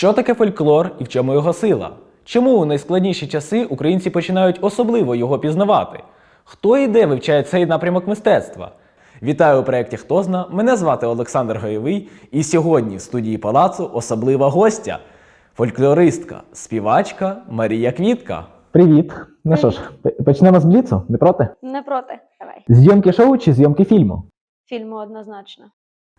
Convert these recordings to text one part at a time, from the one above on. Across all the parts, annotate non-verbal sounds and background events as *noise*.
Що таке фольклор і в чому його сила? Чому у найскладніші часи українці починають особливо його пізнавати? Хто і де вивчає цей напрямок мистецтва? Вітаю у проєкті Хто зна. Мене звати Олександр Гайовий, і сьогодні в студії палацу особлива гостя фольклористка, співачка Марія Квітка. Привіт. Ну що ж, почнемо з бліцу, не проти? Не проти. Давай. Зйомки шоу чи зйомки фільму? Фільму однозначно.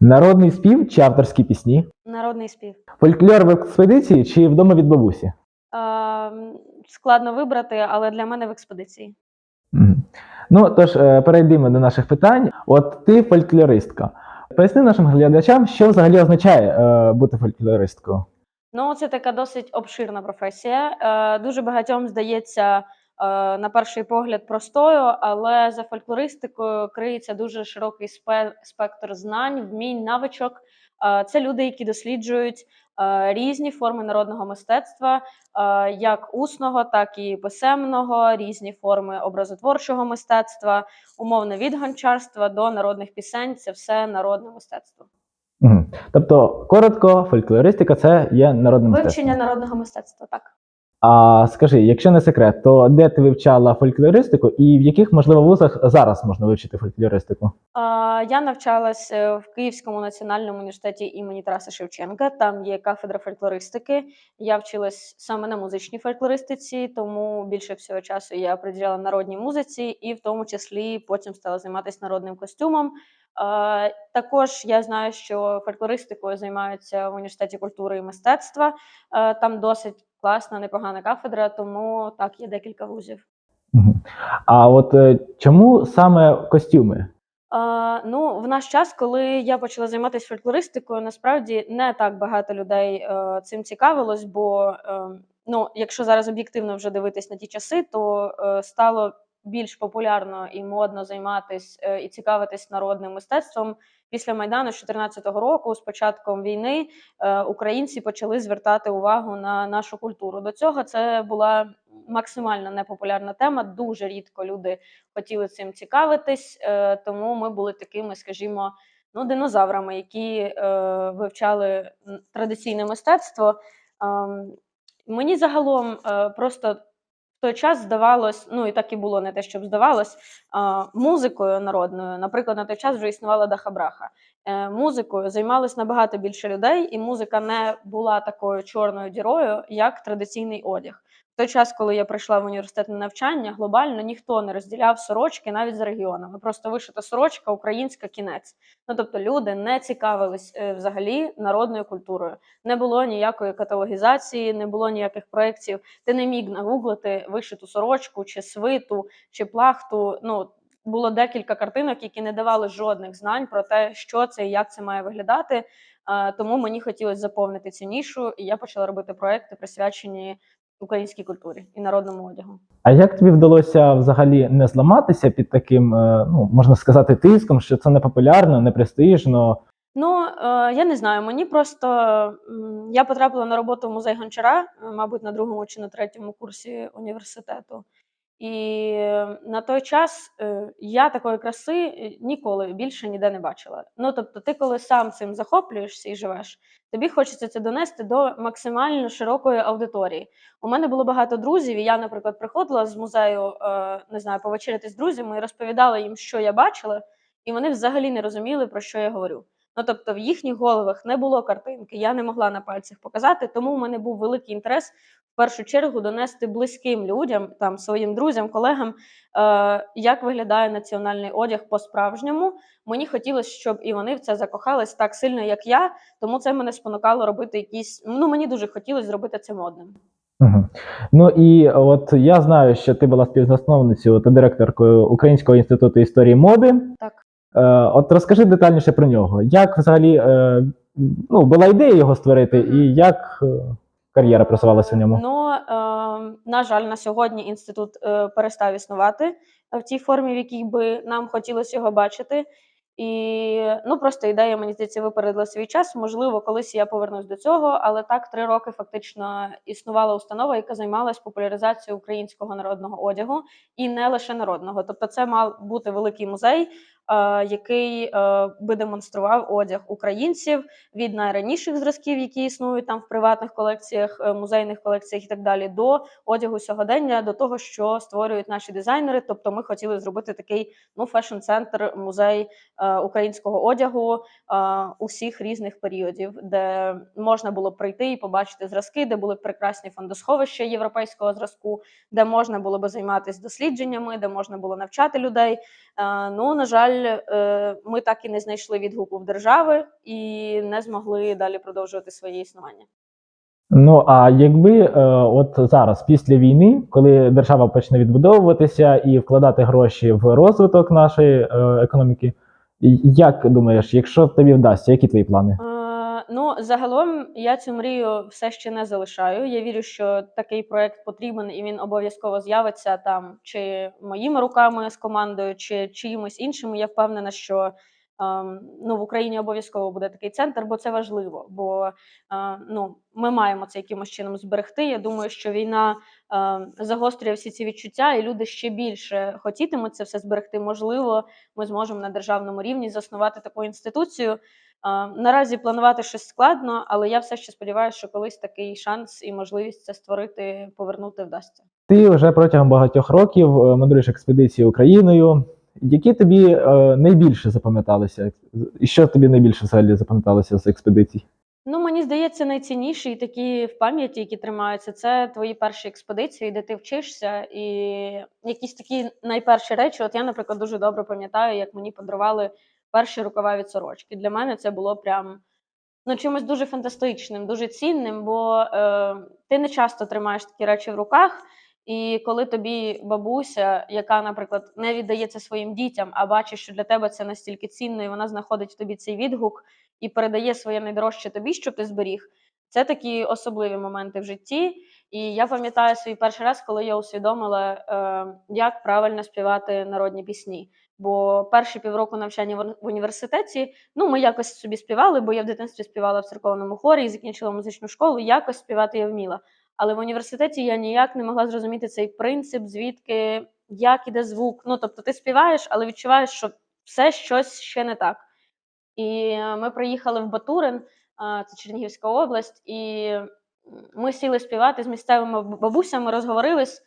Народний спів чи авторські пісні? Народний спів. Фольклор в експедиції чи вдома від бабусі? Е, складно вибрати, але для мене в експедиції. Мгм. Ну тож е, перейдемо до наших питань. От ти фольклористка. Поясни нашим глядачам, що взагалі означає е, бути фольклористкою. Ну, це така досить обширна професія. Е, дуже багатьом здається на перший погляд простою, але за фольклористикою криється дуже широкий спе- спектр знань, вмінь, навичок. Е, це люди, які досліджують е, різні форми народного мистецтва, е, як усного, так і писемного, різні форми образотворчого мистецтва, умовно від гончарства до народних пісень. Це все народне мистецтво. Тобто, коротко, фольклористика це є народне мистецтво. Вивчення народного мистецтва, так. А скажи, якщо не секрет, то де ти вивчала фольклористику і в яких, можливо, вузах зараз можна вивчити фольклористику? А, Я навчалась е, в Київському національному університеті імені Тараса Шевченка. Там є кафедра фольклористики. Я вчилась саме на музичній фольклористиці, тому більше всього часу я приділяла народній музиці, і в тому числі потім стала займатися народним костюмом. Також я знаю, що фольклористикою займаються в університеті культури і мистецтва. Е, Там досить класна, непогана кафедра, тому так є декілька вузів. А от е, чому саме костюми? А, ну, в наш час, коли я почала займатися фольклористикою, насправді не так багато людей а, цим цікавилось, бо а, ну, якщо зараз об'єктивно вже дивитись на ті часи, то а, стало більш популярно і модно займатися е, і цікавитись народним мистецтвом. Після Майдану 2014 року, з початком війни, е, українці почали звертати увагу на нашу культуру. До цього це була максимально непопулярна тема. Дуже рідко люди хотіли цим цікавитись, е, тому ми були такими, скажімо, ну, динозаврами, які е, вивчали традиційне мистецтво. Ем, мені загалом е, просто той час здавалось, ну і так і було, не те, щоб здавалось, музикою народною. Наприклад, на той час вже існувала Дахабраха. Е, музикою займалось набагато більше людей, і музика не була такою чорною дірою, як традиційний одяг. В той час, коли я прийшла в університет на навчання, глобально ніхто не розділяв сорочки навіть за регіонами. Просто вишита сорочка, українська кінець. Ну тобто люди не цікавились е, взагалі народною культурою. Не було ніякої каталогізації, не було ніяких проєктів. Ти не міг нагуглити вишиту сорочку, чи свиту, чи плахту. Ну було декілька картинок, які не давали жодних знань про те, що це і як це має виглядати. Е, Тому мені хотілося заповнити цю нішу, і я почала робити проекти, присвячені українській культурі і народному одягу. А як тобі вдалося взагалі не зламатися під таким, е, ну можна сказати, тиском, що це не популярно, не престижно? Ну, е, я не знаю. Мені просто я потрапила на роботу в музей Гончара, е, мабуть, на другому чи на третьому курсі університету. І е, на той час е, я такої краси е, ніколи більше ніде не бачила. Ну тобто, ти коли сам цим захоплюєшся і живеш, тобі хочеться це донести до максимально широкої аудиторії. У мене було багато друзів, і я, наприклад, приходила з музею, е, не знаю, повечеряти з друзями і розповідала їм, що я бачила, і вони взагалі не розуміли, про що я говорю. Ну тобто в їхніх головах не було картинки, я не могла на пальцях показати, тому в мене був великий інтерес в першу чергу донести близьким людям, там своїм друзям, колегам, е, як виглядає національний одяг по-справжньому. Мені хотілося, щоб і вони в це закохались так сильно, як я. Тому це мене спонукало робити якісь. Ну мені дуже хотілося зробити це модним. Угу. Ну і от я знаю, що ти була співзасновницею та директоркою Українського інституту історії моди. Так. Е, от розкажи детальніше про нього. Як взагалі е, ну, була ідея його створити, і як е, кар'єра просувалася в ньому? Ну на жаль, на сьогодні інститут перестав існувати в тій формі, в якій би нам хотілося його бачити. І ну просто ідея, мені здається, випередила свій час. Можливо, колись я повернусь до цього, але так три роки фактично існувала установа, яка займалась популяризацією українського народного одягу і не лише народного. Тобто, це мав бути великий музей, який е, би демонстрував одяг українців від найраніших зразків, які існують там в приватних колекціях, е, музейних колекціях і так далі, до одягу сьогодення, до того, що створюють наші дизайнери. Тобто, ми хотіли зробити такий ну фешн-центр, музей е, українського одягу е, усіх різних періодів, де можна було прийти і побачити зразки, де були прекрасні фондосховища європейського зразку, де можна було би займатися дослідженнями, де можна було навчати людей. Е, Ну, на жаль, е, ми так і не знайшли відгуку в держави і не змогли далі продовжувати своє існування. Ну а якби е, от зараз, після війни, коли держава почне відбудовуватися і вкладати гроші в розвиток нашої е, економіки, як думаєш, якщо тобі вдасться, які твої плани? Ну, загалом я цю мрію все ще не залишаю. Я вірю, що такий проект потрібен і він обов'язково з'явиться там чи моїми руками з командою, чи чиїмось іншими. Я впевнена, що ем, ну, в Україні обов'язково буде такий центр, бо це важливо. Бо е, ну, ми маємо це якимось чином зберегти. Я думаю, що війна е, загострює всі ці відчуття, і люди ще більше хотітимуть це все зберегти. Можливо, ми зможемо на державному рівні заснувати таку інституцію. Наразі планувати щось складно, але я все ще сподіваюся, що колись такий шанс і можливість це створити, повернути вдасться. Ти вже протягом багатьох років е, мандруєш експедиції Україною. Які тобі е, найбільше запам'яталися? І що тобі найбільше взагалі запам'яталося з експедицій? Ну, мені здається, найцінніші такі в пам'яті, які тримаються, це твої перші експедиції, де ти вчишся, і якісь такі найперші речі. От я, наприклад, дуже добре пам'ятаю, як мені подарували перші рукава від сорочки. Для мене це було прям ну, чимось дуже фантастичним, дуже цінним, бо е, ти не часто тримаєш такі речі в руках. І коли тобі бабуся, яка, наприклад, не віддає це своїм дітям, а бачить, що для тебе це настільки цінно, і вона знаходить тобі цей відгук і передає своє найдорожче тобі, щоб ти зберіг. Це такі особливі моменти в житті. І я пам'ятаю свій перший раз, коли я усвідомила, е, як правильно співати народні пісні. Бо перші півроку навчання в університеті, ну ми якось собі співали, бо я в дитинстві співала в церковному хорі і закінчила музичну школу. Якось співати я вміла. Але в університеті я ніяк не могла зрозуміти цей принцип, звідки як іде звук. Ну тобто, ти співаєш, але відчуваєш, що все щось ще не так. І е, ми приїхали в Батурин, це Чернігівська область, і ми сіли співати з місцевими бабусями, розговорились.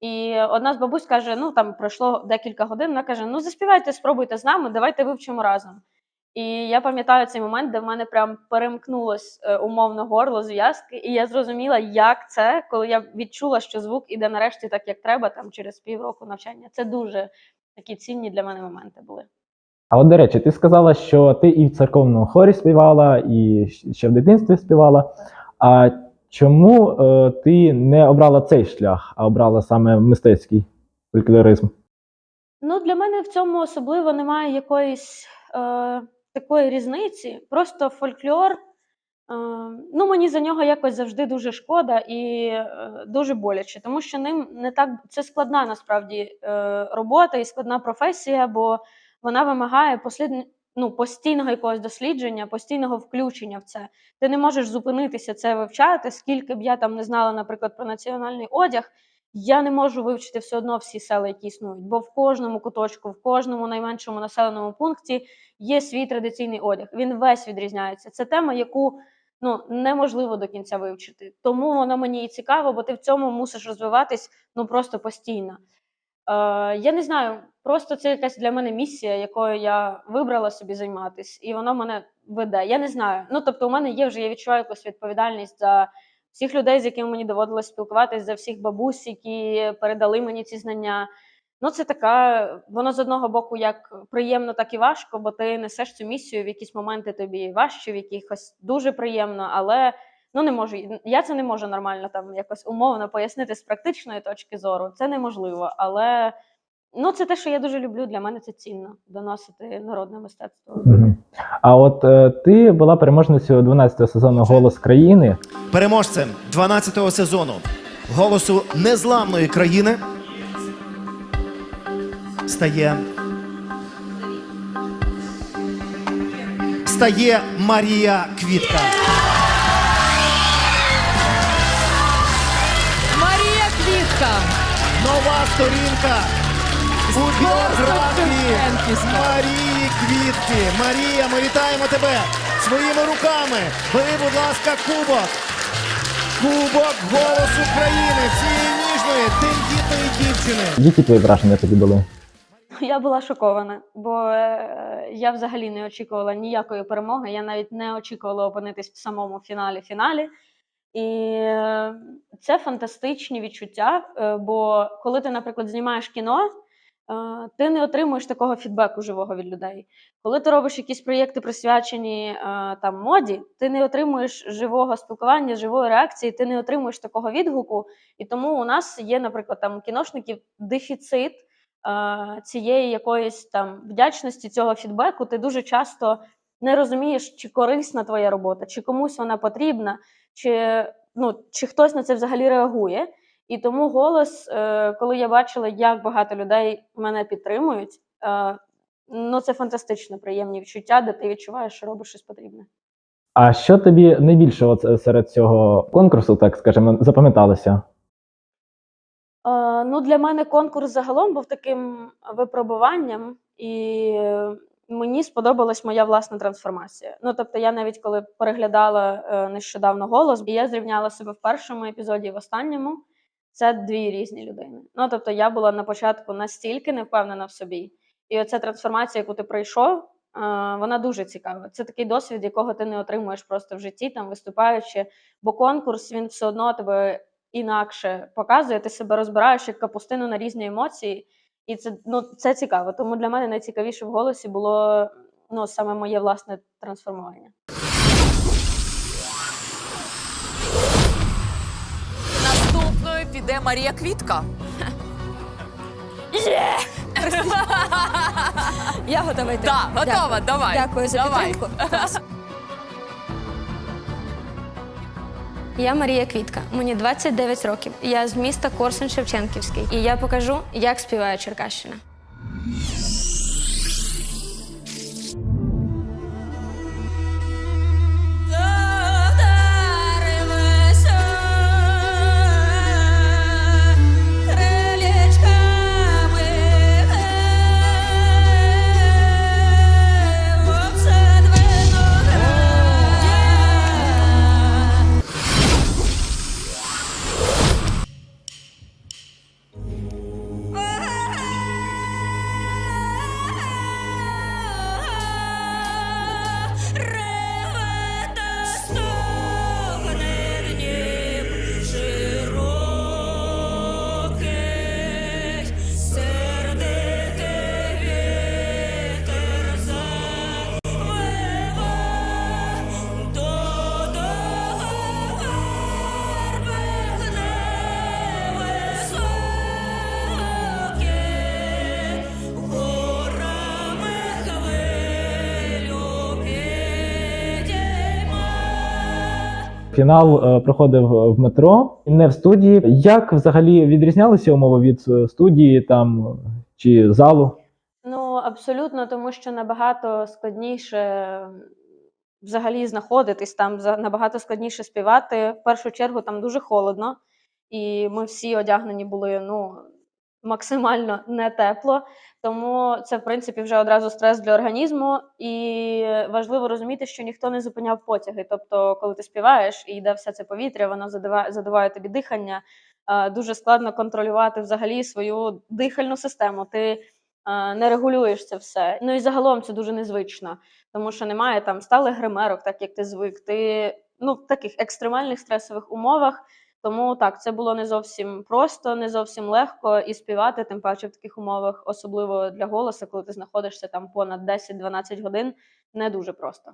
І одна з бабусь каже: ну там пройшло декілька годин. Вона каже: Ну, заспівайте, спробуйте з нами, давайте вивчимо разом. І я пам'ятаю цей момент, де в мене прям перемкнулось е, умовно горло зв'язки, і я зрозуміла, як це, коли я відчула, що звук іде нарешті так, як треба, там через півроку навчання. Це дуже такі цінні для мене моменти були. А от, до речі, ти сказала, що ти і в церковному хорі співала, і ще в дитинстві співала. А чому е, ти не обрала цей шлях, а обрала саме мистецький фольклоризм? Ну, для мене в цьому особливо немає якоїсь е, такої різниці. Просто фольклор. Е, ну, мені за нього якось завжди дуже шкода і е, дуже боляче, тому що ним не так це складна насправді е, робота і складна професія, бо вона вимагає послід, ну, постійного якогось дослідження, постійного включення в це. Ти не можеш зупинитися це вивчати, скільки б я там не знала, наприклад, про національний одяг. Я не можу вивчити все одно всі села, які існують, бо в кожному куточку, в кожному найменшому населеному пункті є свій традиційний одяг. Він весь відрізняється. Це тема, яку ну неможливо до кінця вивчити. Тому воно мені і цікаво, бо ти в цьому мусиш розвиватись ну просто постійно. Е, я не знаю, просто це якась для мене місія, якою я вибрала собі займатися, і воно мене веде. Я не знаю. Ну тобто, у мене є вже я відчуваю якусь відповідальність за всіх людей, з якими мені доводилось спілкуватись, за всіх бабусь, які передали мені ці знання. Ну, це така, воно з одного боку як приємно, так і важко, бо ти несеш цю місію, в якісь моменти тобі важче, в якихось дуже приємно, але ну не можу. Я це не можу нормально там якось умовно пояснити з практичної точки зору. Це неможливо. Але ну, це те, що я дуже люблю. Для мене це цінно доносити народне мистецтво. А от е, ти була переможницею 12-го сезону Голос країни. Переможцем 12-го сезону голосу незламної країни стає. Стає Марія Квітка. Марія Квітка. Нова сторінка у біографії Марії Квітки. Марія, ми вітаємо тебе своїми руками. Бери, будь ласка, кубок. Кубок голос України, цієї ніжної, тендітної дівчини. Які твої враження тоді були? Я була шокована, бо е, я взагалі не очікувала ніякої перемоги. Я навіть не очікувала опинитись в самому фіналі фіналі. І е, це фантастичні відчуття. е, Бо коли ти, наприклад, знімаєш кіно, ти не отримуєш такого фідбеку живого від людей. Коли ти робиш якісь проєкти, присвячені там моді, ти не отримуєш живого спілкування, живої реакції, ти не отримуєш такого відгуку. І тому у нас є, наприклад, там кіношників дефіцит цієї якоїсь там вдячності, цього фідбеку. Ти дуже часто не розумієш, чи корисна твоя робота, чи комусь вона потрібна, чи, ну, чи хтось на це взагалі реагує. І тому голос, е, коли я бачила, як багато людей мене підтримують, е, ну це фантастично приємні відчуття, де ти відчуваєш, що робиш щось потрібне. А що тобі найбільше от е, серед цього конкурсу, так скажемо, запам'яталося? Ну, для мене конкурс загалом був таким випробуванням, і мені сподобалась моя власна трансформація. Ну, тобто, я навіть коли переглядала нещодавно голос, і я зрівняла себе в першому епізоді і в останньому. Це дві різні людини. Ну, тобто, я була на початку настільки не впевнена в собі, і оця трансформація, яку ти пройшов, е, вона дуже цікава. Це такий досвід, якого ти не отримуєш просто в житті, там виступаючи. Бо конкурс він все одно тебе інакше показує, ти себе розбираєш як капустину на різні емоції, і це, ну, це цікаво. Тому для мене найцікавіше в голосі було ну, саме моє власне трансформування. Піде Марія Квітка. *laughs* Я готова йти. Так, готова, Дякую. давай. Дякую за Давай. підтримку. Я Марія Квітка, мені 29 років. Я з міста Корсун Шевченківський. І я покажу, як співає Черкащина. Фінал е, проходив в метро, не в студії. Як взагалі відрізнялися умови від е, студії там чи залу? Ну, абсолютно, тому що набагато складніше взагалі знаходитись там, набагато складніше співати. В першу чергу там дуже холодно, і ми всі одягнені були ну, максимально не тепло. Тому це, в принципі, вже одразу стрес для організму. І важливо розуміти, що ніхто не зупиняв потяги. Тобто, коли ти співаєш і йде все це повітря, воно задаває, задуває тобі дихання. Дуже складно контролювати взагалі свою дихальну систему. Ти не регулюєш це все. Ну і загалом це дуже незвично, тому що немає там сталих гримерок, так як ти звик. Ти ну, в таких екстремальних стресових умовах. Тому так, це було не зовсім просто, не зовсім легко і співати, тим паче в таких умовах, особливо для голосу, коли ти знаходишся там понад 10-12 годин, не дуже просто.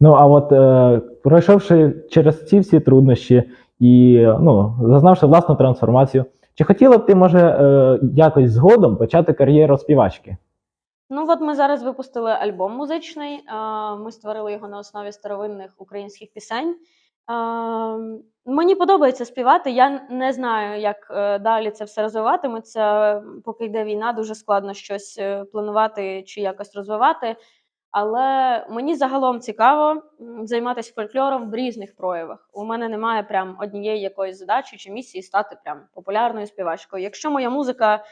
Ну а от е, пройшовши через ці всі труднощі і ну, зазнавши власну трансформацію, чи хотіла б ти, може, е, якось згодом почати кар'єру співачки? Ну, от ми зараз випустили альбом музичний. Ми створили його на основі старовинних українських пісень. Е, Мені подобається співати. Я не знаю, як е, далі це все розвиватиметься. Поки йде війна, дуже складно щось е, планувати чи якось розвивати. Але мені загалом цікаво займатися фольклором в різних проявах. У мене немає прям однієї якоїсь задачі чи місії стати прям популярною співачкою. Якщо моя музика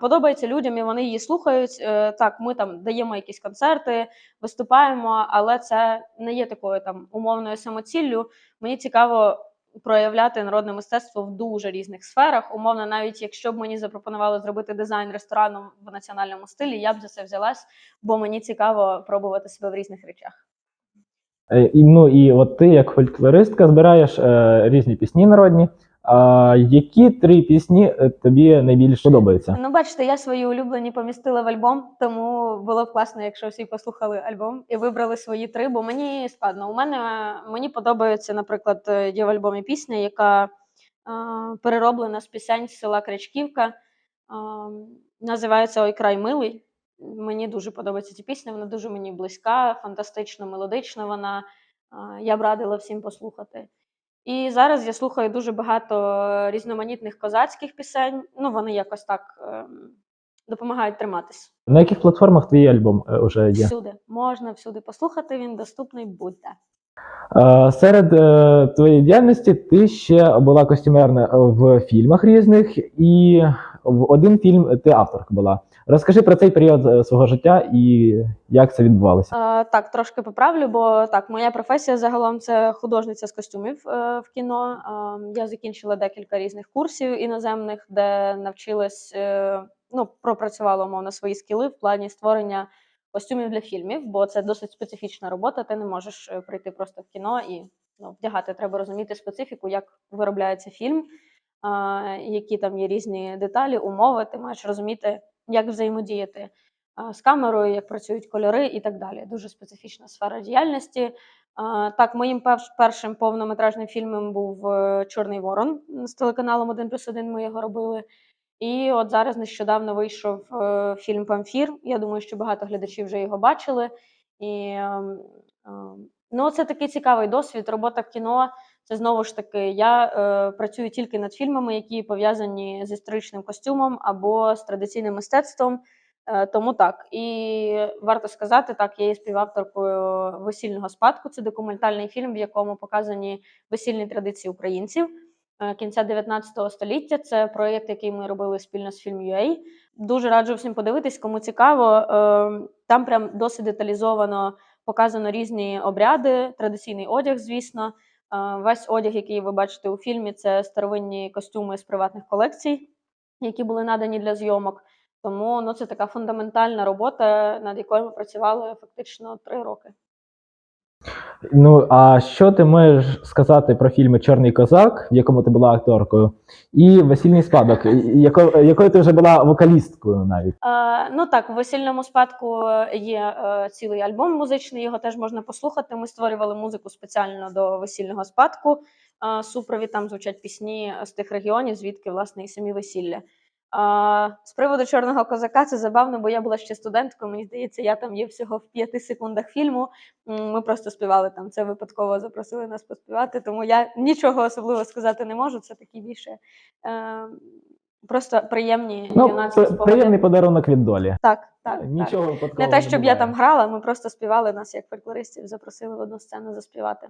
подобається людям і вони її слухають. Е, Так, ми там даємо якісь концерти, виступаємо, але це не є такою там умовною самоціллю. Мені цікаво проявляти народне мистецтво в дуже різних сферах. Умовно, навіть якщо б мені запропонували зробити дизайн ресторану в національному стилі, я б за це взялась, бо мені цікаво пробувати себе в різних речах. Е, І, ну і от ти, як фольклористка, збираєш е, різні пісні народні. А які три пісні е, тобі найбільш подобаються? Ну, бачите, я свої улюблені помістила в альбом, тому було б класно, якщо всі послухали альбом і вибрали свої три, бо мені складно. У мене мені подобається, наприклад, е, є в альбомі пісня, яка е, перероблена з пісень з села Крячківка. Е, називається Ой край милий. Мені дуже подобається ця пісня, вона дуже мені близька, фантастично мелодична вона. Е, Я б радила всім послухати. І зараз я слухаю дуже багато різноманітних козацьких пісень. Ну, вони якось так ем, допомагають триматись. На яких платформах твій альбом е, уже є? Всюди можна всюди послухати. Він доступний будь-де. Е, Серед е, твоєї діяльності ти ще була костюмерна в фільмах різних, і в один фільм ти авторка була. Розкажи про цей період е, свого життя і як це відбувалося. Е, так, трошки поправлю, бо так, моя професія загалом це художниця з костюмів е, в кіно. Е, я закінчила декілька різних курсів іноземних, де навчилась, е, ну, пропрацювала умовно свої скіли в плані створення костюмів для фільмів, бо це досить специфічна робота. Ти не можеш е, прийти просто в кіно і ну, вдягати. Треба розуміти специфіку, як виробляється фільм, е, які там є різні деталі, умови. Ти маєш розуміти, як взаємодіяти з камерою, як працюють кольори і так далі. Дуже специфічна сфера діяльності. Так, моїм першим повнометражним фільмом був е, Чорний Ворон з телеканалом 1 плюс 1 ми його робили. І от зараз нещодавно вийшов е, фільм Памфір. Я думаю, що багато глядачів вже його бачили. І ем, ем, ну, це такий цікавий досвід. Робота в кіно. Це знову ж таки, я е, працюю тільки над фільмами, які пов'язані з історичним костюмом або з традиційним мистецтвом. Е, Тому так. І варто сказати, так, я є співавторкою весільного спадку. Це документальний фільм, в якому показані весільні традиції українців е, кінця 19 століття. Це проєкт, який ми робили спільно з Film.ua. Дуже раджу всім подивитись, кому цікаво. Е, Там прям досить деталізовано показано різні обряди, традиційний одяг, звісно. Е, Весь одяг, який ви бачите у фільмі, це старовинні костюми з приватних колекцій, які були надані для зйомок. Тому ну, це така фундаментальна робота, над якою ми працювали фактично три роки. Ну а що ти можеш сказати про фільми Чорний козак, в якому ти була акторкою, і Весільний спадок, яко, якою ти вже була вокалісткою навіть? Е, ну так, у весільному спадку є е, цілий альбом музичний, його теж можна послухати. Ми створювали музику спеціально до весільного спадку. Е, супровід там звучать пісні з тих регіонів, звідки власне і самі весілля. А, з приводу чорного козака це забавно, бо я була ще студенткою. Мені здається, я там є всього в п'яти секундах фільму. Ми просто співали там. Це випадково запросили нас поспівати, тому я нічого особливого сказати не можу. Це такі більше е, просто приємні Ну, юнацькі при- спогади. приємний подарунок від долі. Так, так. так. Нічого випадкового Не те, щоб я там грала, ми просто співали нас як фольклористів, запросили в одну сцену заспівати.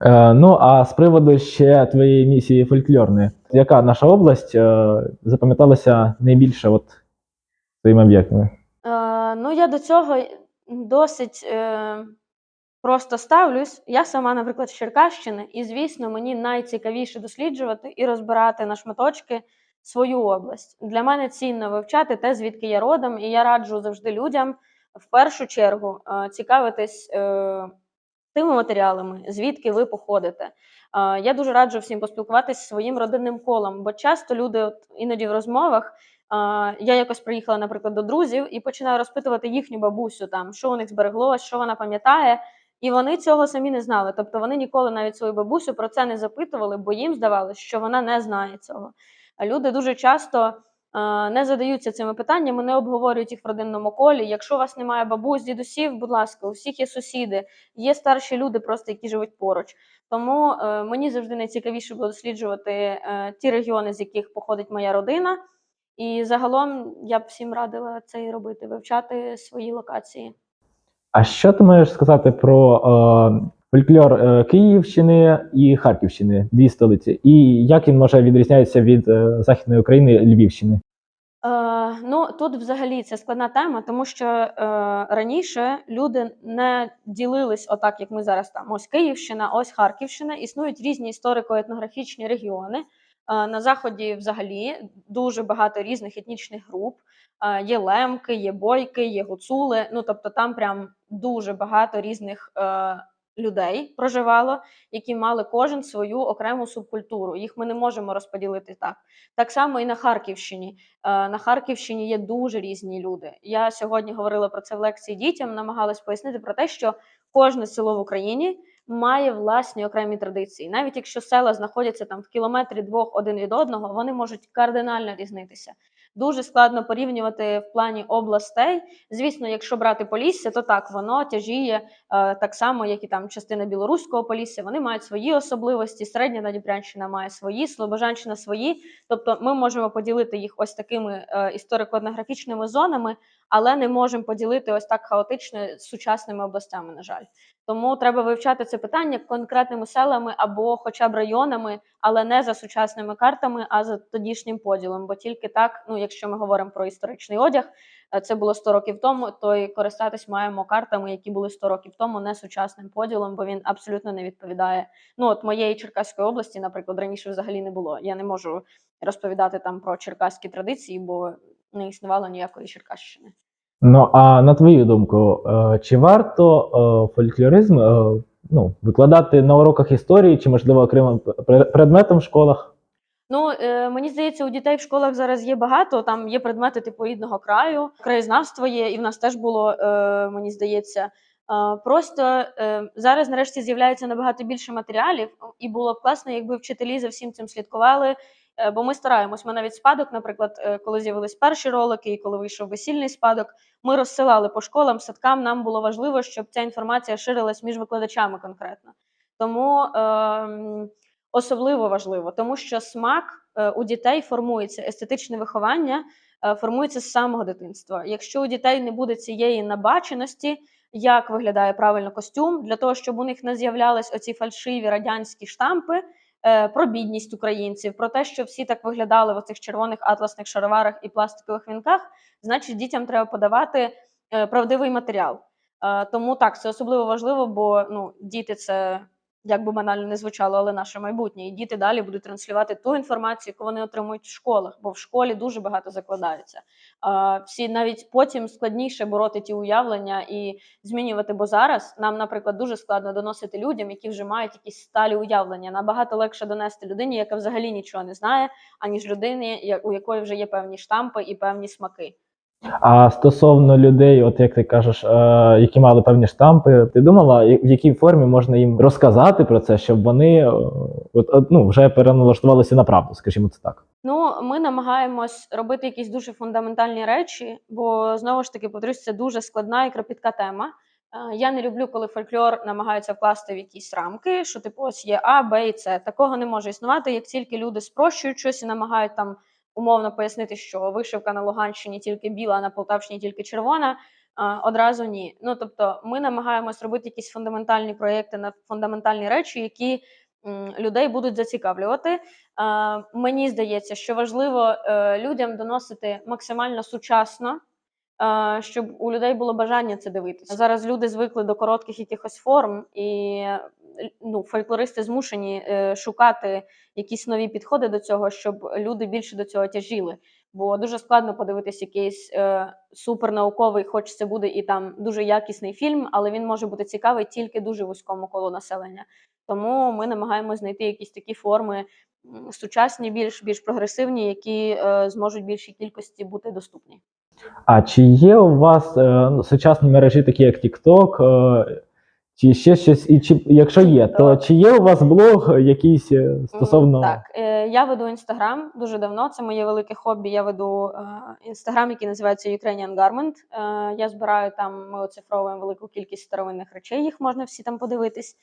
Е, ну а з приводу ще твоєї місії фольклорної, яка наша область е, запам'яталася найбільше от своїми об'єктами? Е, ну, я до цього досить е, просто ставлюсь. Я сама, наприклад, з Черкащини, і, звісно, мені найцікавіше досліджувати і розбирати на шматочки свою область. Для мене цінно вивчати те, звідки я родом, і я раджу завжди людям в першу чергу е, цікавитись е, тими матеріалами, звідки ви походите. Я дуже раджу всім поспілкуватися зі своїм родинним колом, бо часто люди, от, іноді в розмовах, я якось приїхала, наприклад, до друзів і починаю розпитувати їхню бабусю, там, що у них збереглося, що вона пам'ятає. І вони цього самі не знали. Тобто вони ніколи навіть свою бабусю про це не запитували, бо їм здавалося, що вона не знає цього. Люди дуже часто не задаються цими питаннями, не обговорюють їх в родинному колі. Якщо у вас немає бабусь, дідусів, будь ласка, у всіх є сусіди, є старші люди, просто які живуть поруч. Тому е, мені завжди найцікавіше було досліджувати е, ті регіони, з яких походить моя родина. І загалом я б всім радила це і робити, вивчати свої локації. А що ти можеш сказати про е, фольклор е, Київщини і Харківщини, дві столиці, і як він може відрізняється від е, Західної України Львівщини? Е, ну тут взагалі це складна тема, тому що е, раніше люди не ділились отак, як ми зараз там. Ось Київщина, ось Харківщина. Існують різні історико-етнографічні регіони. Е, на заході взагалі дуже багато різних етнічних груп. Е, є лемки, є бойки, є гуцули. Ну тобто там прям дуже багато різних людей проживало, які мали кожен свою окрему субкультуру. Їх ми не можемо розподілити так. Так само і на Харківщині. Е, На Харківщині є дуже різні люди. Я сьогодні говорила про це в лекції дітям, намагалась пояснити про те, що кожне село в Україні має власні окремі традиції. Навіть якщо села знаходяться там в кілометрі двох один від одного, вони можуть кардинально різнитися. Дуже складно порівнювати в плані областей. Звісно, якщо брати Полісся, то так воно тяжіє е, так само, як і там частина білоруського Полісся. Вони мають свої особливості. Середня Надніпрянщина має свої, Слобожанщина свої. Тобто, ми можемо поділити їх ось такими е, історико-етнографічними зонами, але не можемо поділити ось так хаотично з сучасними областями. На жаль, тому треба вивчати це питання конкретними селами або хоча б районами, але не за сучасними картами, а за тодішнім поділом. Бо тільки так, ну якщо ми говоримо про історичний одяг, е, це було 100 років тому, то і користатись маємо картами, які були 100 років тому, не сучасним поділом, бо він абсолютно не відповідає. Ну от моєї Черкаської області, наприклад, раніше взагалі не було. Я не можу розповідати там про черкаські традиції, бо не існувало ніякої Черкащини. Ну а на твою думку, е, чи варто е, фольклоризм е, ну, викладати на уроках історії, чи можливо окремим предметом в школах? Ну е, мені здається, у дітей в школах зараз є багато. Там є предмети типу рідного краю, краєзнавство є, і в нас теж було, е, мені здається. Е, Просто е, зараз нарешті з'являється набагато більше матеріалів, і було б класно, якби вчителі за всім цим слідкували. Е, Бо ми стараємось. Ми навіть спадок, наприклад, е, коли з'явились перші ролики, і коли вийшов весільний спадок, ми розсилали по школам, садкам. Нам було важливо, щоб ця інформація ширилась між викладачами конкретно. Тому ем, особливо важливо, тому що смак е, у дітей формується, естетичне виховання е, формується з самого дитинства. Якщо у дітей не буде цієї набаченості, як виглядає правильно костюм, для того, щоб у них не з'являлись оці фальшиві радянські штампи е, про бідність українців, про те, що всі так виглядали в оцих червоних атласних шароварах і пластикових вінках, значить дітям треба подавати е, правдивий матеріал. Е, Тому так, це особливо важливо, бо ну, діти це як би банально не звучало, але наше майбутнє. І діти далі будуть транслювати ту інформацію, яку вони отримують в школах, бо в школі дуже багато закладається. А, всі навіть потім складніше бороти ті уявлення і змінювати. Бо зараз нам, наприклад, дуже складно доносити людям, які вже мають якісь сталі уявлення. Набагато легше донести людині, яка взагалі нічого не знає, аніж людині, у якої вже є певні штампи і певні смаки. А стосовно людей, от як ти кажеш, е, які мали певні штампи, ти думала, в якій формі можна їм розказати про це, щоб вони е, от, ну, вже переналаштувалися на правду, скажімо це так. Ну, ми намагаємось робити якісь дуже фундаментальні речі, бо знову ж таки, повторюсь, це дуже складна і кропітка тема. Е, Я не люблю, коли фольклор намагаються вкласти в якісь рамки, що типу ось є А, Б і С. Такого не може існувати, як тільки люди спрощують щось і намагають там умовно пояснити, що вишивка на Луганщині тільки біла, а на Полтавщині тільки червона. Одразу ні. Ну тобто, ми намагаємось робити якісь фундаментальні проєкти на фундаментальні речі, які людей будуть зацікавлювати. Мені здається, що важливо е, людям доносити максимально сучасно, щоб у людей було бажання це дивитися. Зараз люди звикли до коротких якихось форм, і ну, фольклористи змушені е, шукати якісь нові підходи до цього, щоб люди більше до цього тяжіли. Бо дуже складно подивитись якийсь е, супернауковий, хоч це буде і там дуже якісний фільм, але він може бути цікавий тільки дуже вузькому колу населення. Тому ми намагаємося знайти якісь такі форми сучасні, більш більш прогресивні, які е, зможуть більшій кількості бути доступні. А чи є у вас е, ну, сучасні мережі, такі як TikTok, е, чи ще щось? І чи якщо є, то Е. чи є у вас блог якийсь е, стосовно Так, е, я веду інстаграм дуже давно. Це моє велике хобі. Я веду інстаграм, який називається Ukrainian Garment. Е, я збираю там, ми оцифровуємо велику кількість старовинних речей, їх можна всі там подивитись.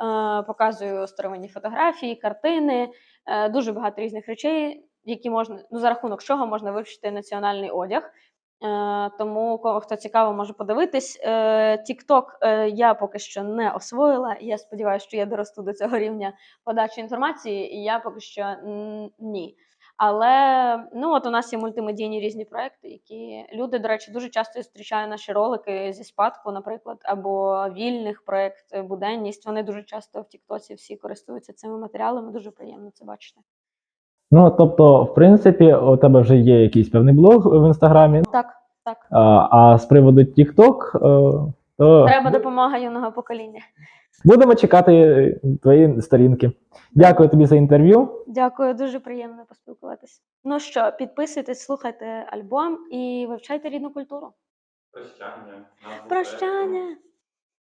Е, показую старовинні фотографії, картини, е, дуже багато різних речей, які можна, ну за рахунок чого можна вивчити національний одяг. Е, тому кого хто цікаво, може подивитись. Е, TikTok е, я поки що не освоїла. Я сподіваюся, що я доросту до цього рівня подачі інформації, і я поки що ні. Але ну от у нас є мультимедійні різні проекти, які люди, до речі, дуже часто зустрічають наші ролики зі спадку, наприклад, або вільних проект е, буденність. Вони дуже часто в Тіктоці всі користуються цими матеріалами. Дуже приємно це бачити. Ну тобто, в принципі, у тебе вже є якийсь певний блог в інстаграмі. Так, так. А, а з приводу TikTok, е, то Треба допомога юного покоління. будемо чекати твої сторінки. Дякую тобі за інтерв'ю. Дякую, дуже приємно поспілкуватися. Ну що, підписуйтесь, слухайте альбом і вивчайте рідну культуру. Прощання. Прощання!